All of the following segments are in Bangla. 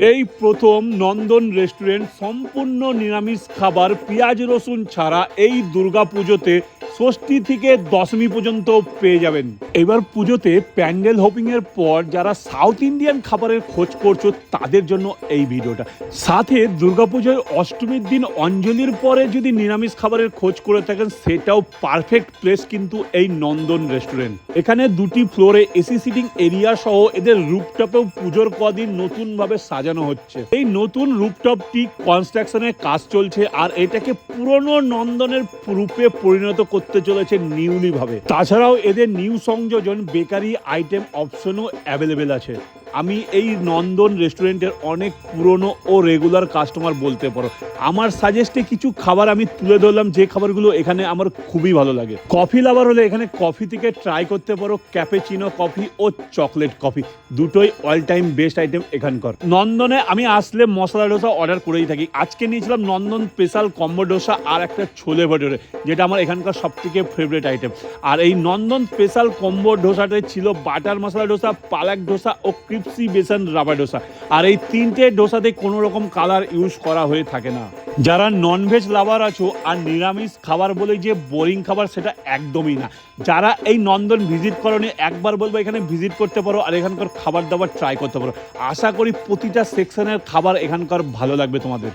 এই প্রথম নন্দন রেস্টুরেন্ট সম্পূর্ণ নিরামিষ খাবার পেঁয়াজ রসুন ছাড়া এই দুর্গা পুজোতে ষষ্ঠী থেকে দশমী পর্যন্ত পেয়ে যাবেন। এবার পুজোতে প্যান্ডেল হোপিং এর পর যারা সাউথ ইন্ডিয়ান খাবারের খোঁজ করছ, তাদের জন্য এই ভিডিওটা। সাথে দুর্গাপুজোয় অষ্টমীর দিন অঞ্জলির পরে যদি নিরামিষ খাবারের খোঁজ করে থাকেন, সেটাও পারফেক্ট প্লেস কিন্তু এই নন্দন রেস্টুরেন্ট। এখানে দুটি ফ্লোরে এসি সিটিং এরিয়া সহ এদের রুপটপেও পুজোর কদিন নতুনভাবে সাজানো হচ্ছে। এই নতুন রুপটপটি কনস্ট্রাকশনের কাজ চলছে আর এটাকে পুরনো নন্দনের রূপে পরিণত করতে চলেছে নিউলি ভাবে তাছাড়াও এদের নিউ সংযোজন বেকারি আইটেম অপশনও অ্যাভেলেবেল আছে। আমি এই নন্দন রেস্টুরেন্টের অনেক পুরনো ও রেগুলার কাস্টমার বলতে পারো। আমার সাজেস্টে কিছু খাবার আমি তুলে ধরলাম, যে খাবারগুলো এখানে আমার খুবই ভালো লাগে। কফি লাভার হলে এখানে কফি থেকে ট্রাই করতে পারো ক্যাপেচিনো কফি ও চকলেট কফি দুটোই অল টাইম বেস্ট আইটেম এখানকার। নন্দনে আমি আসলে মশলা ডোসা অর্ডার করেই থাকি। আজকে নিয়েছিলাম নন্দন স্পেশাল কম্বো ডোসা আর একটা ছোলে ভটোরে, যেটা আমার এখানকার সব থেকে ফেভারিট আইটেম আর এই নন্দন স্পেশাল কম্বো ডোসাটাই ছিল বাটার মশলা ডোসা, পালাক ডোসা ও ক্রিপসি বেসন রাবা ডোসা আর এই তিনটে ডোসাতে কোনো রকম কালার ইউজ করা হয়ে থাকে না। যারা ননভেজ লাভার আছো আর নিরামিষ খাবার বলে যে বোরিং খাবার সেটা একদমই না। যারা এই নন্দন ভিজিট করনি, একবার বলব এখানে ভিজিট করতে পারো আর এখানকার খাবার দাবার ট্রাই করতে পারো। আশা করি প্রতিটা সেকশনের খাবার এখানকার ভালো লাগবে তোমাদের।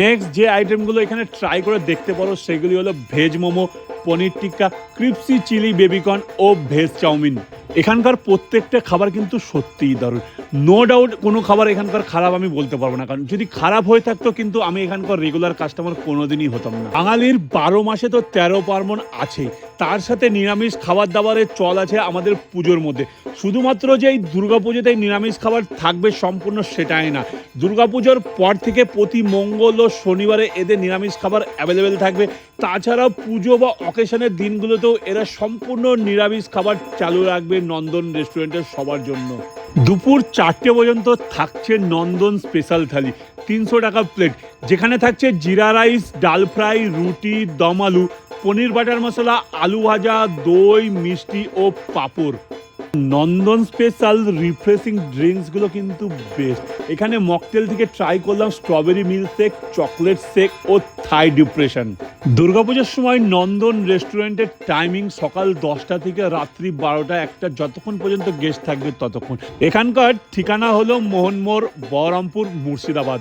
নেক্সট যে আইটেমগুলো এখানে ট্রাই করে দেখতে পারো সেগুলি হলো veg momo, paneer tikka, crispy chilli baby corn ও ভেজ চাউমিন। এখানকার প্রত্যেকটা খাবার কিন্তু সত্যিই দারুণ। নো ডাউট কোনো খাবার এখানকার খারাপ আমি বলতে পারব না। কারণ যদি খারাপ হয়ে থাকতো কিন্তু আমি এখানকার রেগুলার কাস্টমার কোনোদিনই হতাম না। বাঙালির বারো মাসে তো তেরো পার্বণ আছেই তার সাথে নিরামিষ খাবার দাবারের চল আছে আমাদের পুজোর মধ্যে। শুধুমাত্র যে এই দুর্গাপুজোতে নিরামিষ খাবার থাকবে সম্পূর্ণ সেটাই না। দুর্গাপুজোর পর থেকে প্রতি মঙ্গল ও শনিবারে এদের নিরামিষ খাবার অ্যাভেলেবেল থাকবে। তাছাড়াও পুজো বা অকেশনের দিনগুলোতেও এরা সম্পূর্ণ নিরামিষ খাবার চালু রাখবে নন্দন রেস্টুরেন্টের সবার জন্য। দুপুর চারটে পর্যন্ত থাকছে নন্দন স্পেশাল থালি। তিনশো টাকা প্লেট যেখানে থাকছে জিরা রাইস, ডাল ফ্রাই, রুটি, দম আলু, পনির বাটার মশলা, আলু ভাজা, দই, মিষ্টি ও পাঁপড়। নন্দন স্পেশাল রিফ্রেশিং ড্রিঙ্কসগুলো কিন্তু বেস্ট এখানে মকটেল থেকে ট্রাই করলাম strawberry milk shake chocolate shake ও থাই ডিপ্রেশন দুর্গাপুজোর সময় নন্দন রেস্টুরেন্টের টাইমিং সকাল দশটা থেকে রাত্রি বারোটা একটা, যতক্ষণ পর্যন্ত গেস্ট থাকবে ততক্ষণ। এখানকার ঠিকানা হলো মোহনমোড়, বহরমপুর, মুর্শিদাবাদ।